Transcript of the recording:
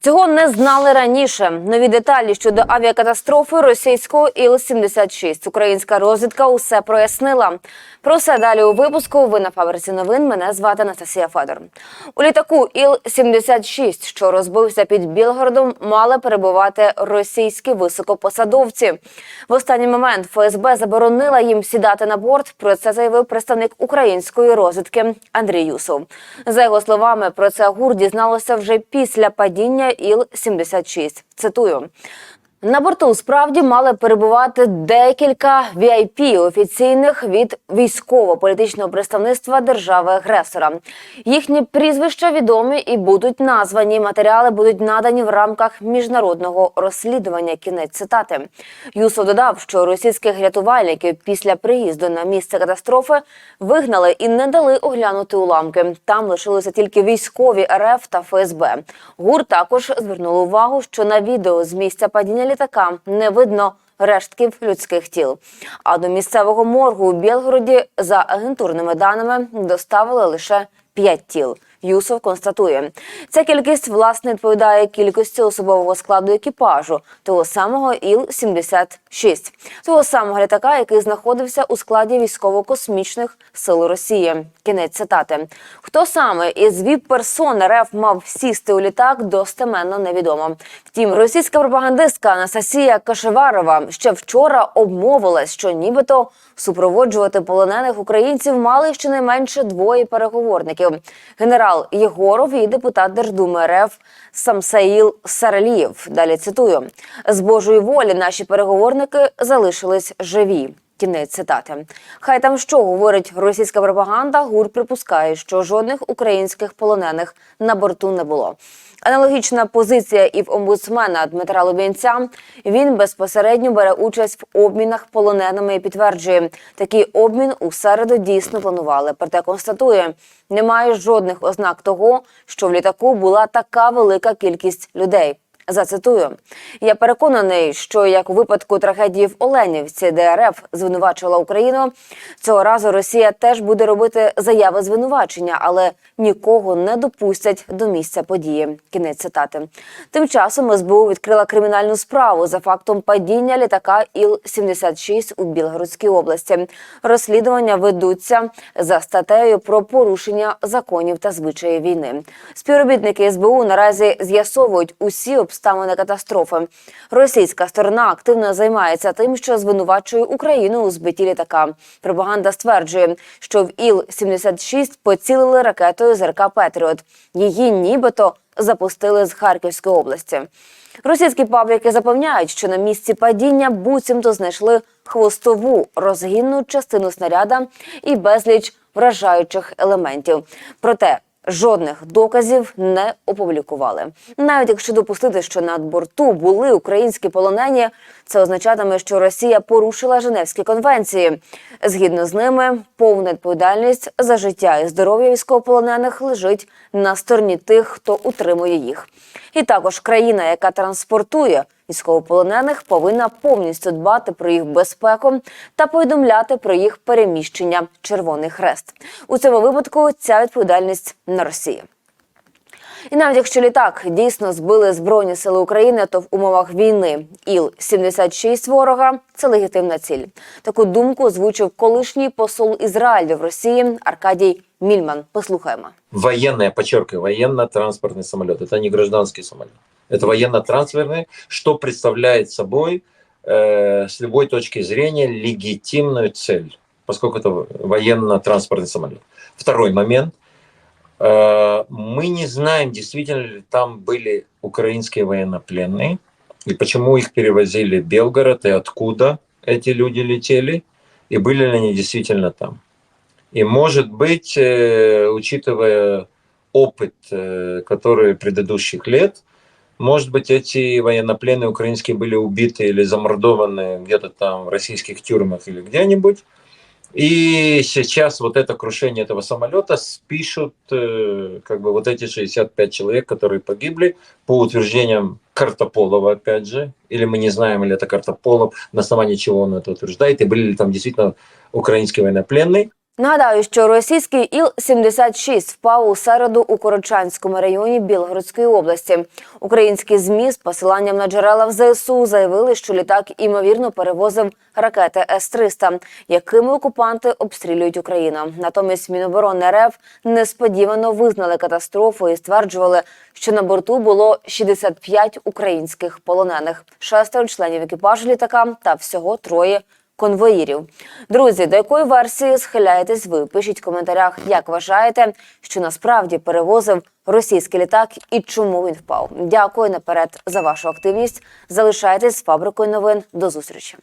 Цього не знали раніше. Нові деталі щодо авіакатастрофи російського Іл-76. Українська розвідка усе прояснила. Про все далі у випуску. Ви на фабриці новин. Мене звати Анастасія Федор. У літаку Іл-76, що розбився під Білгородом, мали перебувати російські високопосадовці. В останній момент ФСБ заборонила їм сідати на борт. Про це заявив представник української розвідки Андрій Юсов. За його словами, про це ГУР дізналося вже після падіння Іл-76. Цитую. На борту справді мали перебувати декілька VIP офіційних від військово-політичного представництва держави-агресора. Їхні прізвища відомі і будуть названі. Матеріали будуть надані в рамках міжнародного розслідування. Кінець цитати. Юсов додав, що російських рятувальників після приїзду на місце катастрофи вигнали і не дали оглянути уламки. Там лишилися тільки військові РФ та ФСБ. ГУР також звернули увагу, що на відео з місця падіння літака не видно рештків людських тіл. А до місцевого моргу у Білгороді за агентурними даними доставили лише п'ять тіл. Юсов констатує, ця кількість власне відповідає кількості особового складу екіпажу того самого Іл-76, того самого літака, який знаходився у складі військово-космічних сил Росії. Кінець цитати. Хто саме із віп-персон РФ мав сісти у літак, достеменно невідомо. Втім, російська пропагандистка Анастасія Кашеварова ще вчора обмовилась, що нібито супроводжувати полонених українців мали щонайменше двоє переговорників: генерал Єгоров і депутат Держдуми РФ Самсаїл Саралієв. Далі цитую: з Божої волі наші переговорники залишились живі. Кінець цитати. Хай там що говорить російська пропаганда. ГУР припускає, що жодних українських полонених на борту не було. Аналогічна позиція і в омбудсмена Дмитра Лубінця. Він безпосередньо бере участь в обмінах полоненими і підтверджує, такий обмін у середу дійсно планували. Проте констатує, немає жодних ознак того, що в літаку була така велика кількість людей. Зацитую, я переконаний, що як у випадку трагедії в Оленівці, де РФ звинувачувала Україну, цього разу Росія теж буде робити заяви звинувачення, але нікого не допустять до місця події. Кінець цитати. Тим часом СБУ відкрила кримінальну справу за фактом падіння літака Іл-76 у Білгородській області. Розслідування ведуться за статтею про порушення законів та звичаї війни. Співробітники СБУ наразі з'ясовують усі обставини катастрофи. Російська сторона активно займається тим, що звинувачує Україну у збитті літака. Пропаганда стверджує, що в Іл-76 поцілили ракетою з РК Петріот. Її нібито запустили з Харківської області. Російські пабліки запевняють, що на місці падіння буцімто знайшли хвостову розгінну частину снаряда і безліч вражаючих елементів. Проте жодних доказів не опублікували. Навіть якщо допустити, що над борту були українські полонені, це означатиме, що Росія порушила Женевські конвенції. Згідно з ними, повна відповідальність за життя і здоров'я військовополонених лежить на стороні тих, хто утримує їх. І також країна, яка транспортує військовополонених, повинна повністю дбати про їх безпеку та повідомляти про їх переміщення. Червоний хрест у цьому випадку ця відповідальність на Росії. І навіть якщо літак дійсно збили збройні сили України, то в умовах війни Іл-76 ворога це легітимна ціль. Таку думку озвучив колишній посол Ізраїлю в Росії Аркадій Мільман. Послухаємо. военная, подчеркиваю, военно-транспортный самолет. Это не гражданский самолет. Это военно-трансферный, что представляет собой э, с любой точки зрения легитимную цель, поскольку это военно-транспортный самолет. Второй момент. Э, мы не знаем, действительно ли там были украинские военнопленные, и почему их перевозили в Белгород, и откуда эти люди летели, и были ли они действительно там. И может быть, э, учитывая опыт, который предыдущих лет, может быть, эти военнопленные украинские были убиты или замордованы где-то там в российских тюрьмах или где-нибудь. И сейчас вот это крушение этого самолета спишут э, как бы вот эти 65 человек, которые погибли, по утверждениям Картополова, опять же, или мы не знаем, или это Картополов, на основании чего он это утверждает, и были ли там действительно украинские военнопленные. Нагадаю, що російський Іл-76 впав у середу у Корочанському районі Білгородської області. Українські змі з посиланням на джерела в ЗСУ заявили, що літак імовірно перевозив ракети С-300, якими окупанти обстрілюють Україну. Натомість Міноборони РФ несподівано визнали катастрофу і стверджували, що на борту було 65 українських полонених, шестеро членів екіпажу літака та всього троє конвоїрів. Друзі, до якої версії схиляєтесь ви? Пишіть в коментарях, як вважаєте, що насправді перевозив російський літак і чому він впав. Дякую наперед за вашу активність. Залишайтесь з фабрикою новин. До зустрічі.